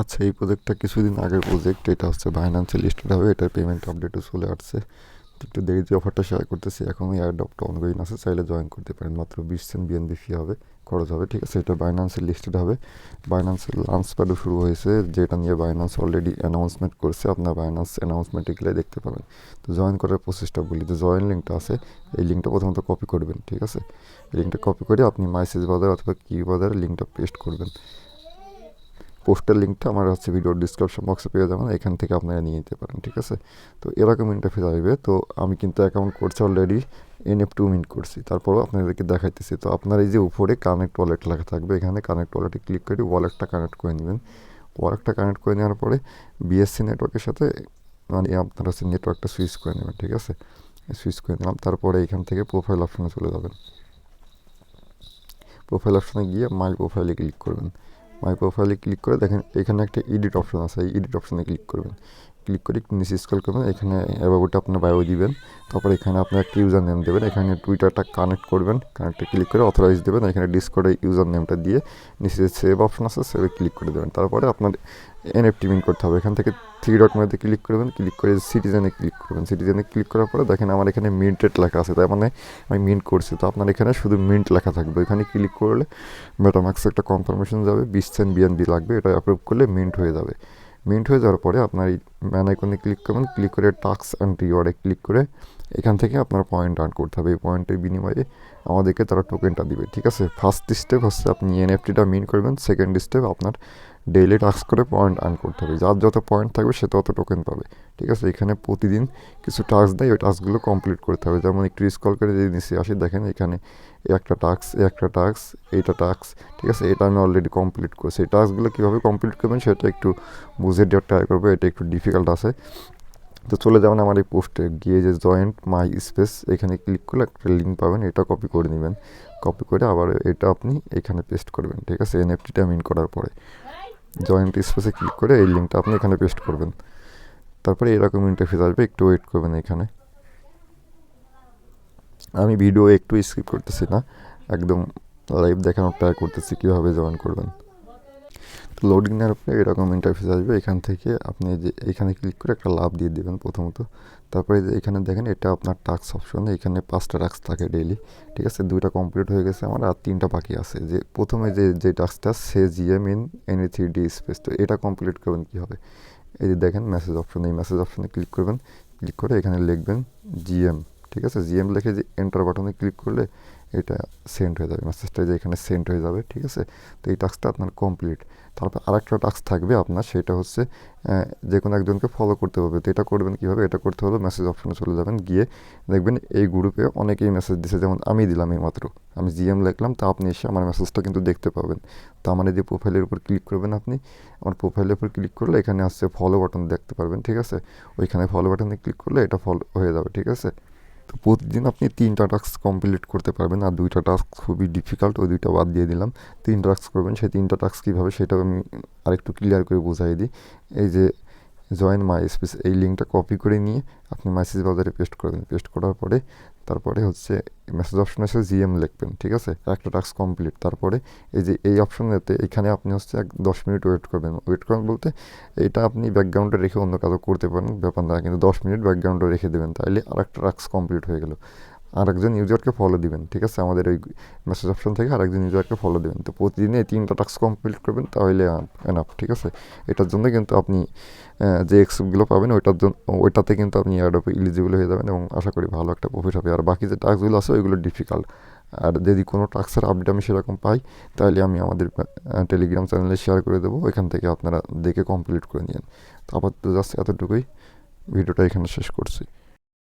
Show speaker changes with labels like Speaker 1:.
Speaker 1: আচ্ছা এই প্রজেক্টটা কিছুদিন আগের প্রজেক্ট এটা হচ্ছে বাইন্যান্সে লিস্টেড হবে, এটার পেমেন্ট আপডেটও চলে আসছে। একটু দেরি যে অফারটা শেয়ার করতেছি এখনও এয়ারডপটা অনগোয়িং আছে, চাইলে জয়েন করতে পারেন, মাত্র বিশ সেন্ট বিএনবি ফি হবে, খরচ হবে, ঠিক আছে? এটা বাইন্যান্সে লিস্টেড হবে। বাইন্যান্সের লাঞ্চ প্যাডও শুরু হয়েছে, যেটা নিয়ে বাইন্যান্স অলরেডি অ্যানাউন্সমেন্ট করছে, আপনার বাইন্যান্স অ্যানাউন্সমেন্টে গেলে দেখতে পাবেন। তো জয়েন করার প্রসেসটা বলি, তো জয়েন লিঙ্কটা আছে, এই লিঙ্কটা প্রথমত কপি করবেন, ঠিক আছে? এই লিঙ্কটা কপি করে আপনি মাইসেজ বাজার অথবা কি বাজারে লিঙ্কটা পেস্ট করবেন। পোস্টার লিঙ্কটা আমার হচ্ছে ভিডিওর ডিসক্রিপশন বক্সে পেয়ে যাবেন, এখান থেকে আপনারা নিয়ে নিতে পারেন, ঠিক আছে? তো এরকম ইন্টারফেস আসবে। তো আমি কিন্তু অ্যাকাউন্ট করছি অলরেডি এনএফ টু মিন্ট করছি। তারপরও আপনাদেরকে দেখাইতেছি। তো আপনার এই যে উপরে কানেক্ট ওয়ালেট লেখা থাকবে, এখানে কানেক্ট ওয়ালেটে ক্লিক করে ওয়ালেটটা কানেক্ট করে নেবেন। ওয়ালেটটা কানেক্ট করে নেওয়ার পরে বিএসসি নেটওয়ার্কের সাথে মানে আপনার হচ্ছে নেটওয়ার্কটা সুইচ করে নেবেন, ঠিক আছে? সুইচ করে নিলাম। তারপরে এখান থেকে প্রোফাইল অপশানে চলে যাবেন। প্রোফাইল অপশানে গিয়ে মাই প্রোফাইলে ক্লিক করবেন। মাই প্রোফাইলে ক্লিক করে দেখেন, এখানে একটা এডিট অপশন আছে, এই এডিট অপশনে ক্লিক করবেন। ক্লিক করে একটু নিচে করবেন, এখানে অ্যাবাউটটা আপনার বায়ো দিবেন। তারপর এখানে আপনার একটা ইউজার নেম দেবেন, এখানে টুইটারটা কানেক্ট করবেন কানেক্টে ক্লিক করে অথরাইজ দেবেন, এখানে ডিসকোডে ইউজার নেমটা দিয়ে নিচে সেভ অপশন আছে সেভে ক্লিক করে দেবেন। তারপরে আপনার এনএফটি মিন করতে হবে, এখান থেকে থ্রি ডট মেতে ক্লিক করবেন ক্লিক করে সিটিজেনে ক্লিক করবেন। সিটিজেনে ক্লিক করার পরে দেখেন আমার এখানে মিন্ট রেট লেখা আছে, তার মানে আমি মিন্ট করছি। তো আপনার এখানে শুধু মিন্ট লেখা থাকবে এখানে ক্লিক করলে মেটামাক্সে একটা কনফার্মেশন যাবে, বিশ সেন্ট বিএনবি লাগবে, এটা অ্যাপ্রুভ করলে মিন্ট হয়ে যাবে। মিন্ট হয়ে যাওয়ার পরে আপনার এই ম্যান আইকনে ক্লিক করবেন। ক্লিক করে টাক্স অ্যান্ড রিওয়ার্ডে ক্লিক করে এখান থেকে আপনার পয়েন্ট আর্ন করতে হবে। এই পয়েন্টের বিনিময়ে আমাদেরকে তারা টোকেনটা দিবে, ঠিক আছে? ফার্স্ট স্টেপ হচ্ছে আপনি এনএফটিটা মিন করবেন। সেকেন্ড স্টেপ আপনার ডেইলি টাস্ক করে পয়েন্ট আর্ন করতে হবে। যার যত পয়েন্ট থাকবে, সে তত টোকেন পাবে। ঠিক আছে? এখানে প্রতিদিন কিছু টাস্ক দেয়, ওই টাস্কগুলো কমপ্লিট করতে হবে। যেমন একটু স্কল করে যদি নিচে আসি, দেখেন এখানে একটা টাস্ক একটা টাস্ক এইটা টাস্ক ঠিক আছে? এটা আমি অলরেডি কমপ্লিট করছি। এই টাস্কগুলো কীভাবে কমপ্লিট করবেন, সেটা একটু বুঝে দেওয়ার ট্রাই করব। এটা একটু ডিফিকাল্ট আছে। তো চলে যাবেন আমার এই পোস্টে গিয়ে যে জয়েন্ট মাই স্পেস এখানে ক্লিক করলে একটা লিঙ্ক পাবেন, এটা কপি করে নেবেন। কপি করে আবার এটা আপনি এখানে পেস্ট করবেন, ঠিক আছে? এনএফটিটা মিন করার পরে। জয়েন্ট স্পেসে ক্লিক করে এই লিঙ্কটা আপনি এখানে পেস্ট করবেন। তারপরে এরকম ইন্টারফেস আসবে, একটু ওয়েট করবেন এখানে। আমি ভিডিও একটু স্কিপ করতেছি না, একদম লাইভ দেখানোর ট্রাই করতেছি কীভাবে জয়েন করবেন। তো লোডিং নেওয়ার পরে এরকম ইন্টারফেস আসবে। এখান থেকে আপনি যে, এখানে ক্লিক করে একটা লাভ দিয়ে দেবেন প্রথমত। তারপরে যে, এখানে দেখেন এটা আপনার টাস্ক অপশন এখানে পাঁচটা টাস্ক থাকে ডেইলি ঠিক আছে? দুইটা কমপ্লিট হয়ে গেছে আমার আর তিনটা বাকি আছে। যে, প্রথমে যে যে টাস্কটা সে GM in any three D space তো এটা কমপ্লিট করবেন কী হবে এই যে দেখেন মেসেজ অপশন এই মেসেজ অপশনে ক্লিক করবেন। ক্লিক করে এখানে লিখবেন জিএম ঠিক আছে? জিএম লিখে যে এন্টার বাটনে ক্লিক করলে এটা সেন্ড হয়ে যাবে। মেসেজটা যে এখানে সেন্ড হয়ে যাবে, ঠিক আছে? তো এই টাস্কটা আপনার কমপ্লিট তারপর আরেকটা টাস্ক থাকবে আপনার, সেটা হচ্ছে যে কোনো একজনকে ফলো করতে হবে। তো এটা করবেন কীভাবে? এটা করতে হলে মেসেজ অপশনে চলে যাবেন। গিয়ে দেখবেন এই গ্রুপে অনেকেই মেসেজ দিছে। যেমন আমি দিলাম এই মাত্র। আমি জিএম লিখলাম, তা আপনি এসে আমার মেসেজটা কিন্তু দেখতে পাবেন। তো আমার এই যে প্রোফাইলের উপর ক্লিক করবেন আপনি, আমার প্রোফাইলের উপর ক্লিক করলে এখানে আসছে ফলো বাটন দেখতে পারবেন, ঠিক আছে? ওইখানে ফলো বাটনে ক্লিক করলে এটা ফলো হয়ে যাবে, ঠিক আছে? তো প্রতিদিন আপনি তিনটা টাস্ক কমপ্লিট করতে পারবেন, আর দুইটা টাস্ক খুবই ডিফিকাল্ট ওই দুইটা বাদ দিয়ে দিলাম। তিন টাস্ক করবেন, সেই তিনটা টাস্ক কীভাবে সেটা আমি আরেকটু ক্লিয়ার করে বোঝাই দিই। এই যে জয়েন মাই স্পেস এই লিঙ্কটা কপি করে নিয়ে আপনি মাইসেজ বাজারে পেস্ট করবেন। পেস্ট করার পরে তারপরে হচ্ছে মেসেজ অপশনে এসে জিএম লিখবেন, ঠিক আছে? একটা টাস্ক কমপ্লিট তারপরে এই যে এই অপশনেতে এখানে আপনি হচ্ছে এক দশ মিনিট ওয়েট করবেন। ওয়েট করবেন বলতে এটা আপনি ব্যাকগ্রাউন্ডে রেখে অন্য কাজও করতে পারেন, ব্যাপার না, কিন্তু দশ মিনিট ব্যাকগ্রাউন্ডে রেখে দেবেন তাহলে আর একটা টাস্ক কমপ্লিট হয়ে গেলো। আরেকজন ইউজারকে ফলো দিবেন, ঠিক আছে? আমাদের ওই মেসেজ অপশন থেকে আরেকজন ইউজারকে ফলো দেবেন। তো প্রতিদিনে এই তিনটা টাস্ক কমপ্লিট করবেন, তাহলে এনাফ ঠিক আছে? এটার জন্য কিন্তু আপনি যে এক্সগুলো পাবেন, ওইটার জন্য ওইটাতে কিন্তু আপনি অ্যাডপে ইলিজিবল হয়ে যাবেন এবং আশা করি ভালো একটা প্রফিট হবে। আর বাকি যে টাস্কগুলো আছে, ওইগুলো ডিফিকাল্ট আর যদি কোনো টাস্কের আপডেট আমি সেরকম পাই, তাহলে আমি আমাদের টেলিগ্রাম চ্যানেলে শেয়ার করে দেবো। ওইখান থেকে আপনারা দেখে কমপ্লিট করে নিন তো আপাতত জাস্ট এতটুকুই। ভিডিওটা এখানে শেষ করছি।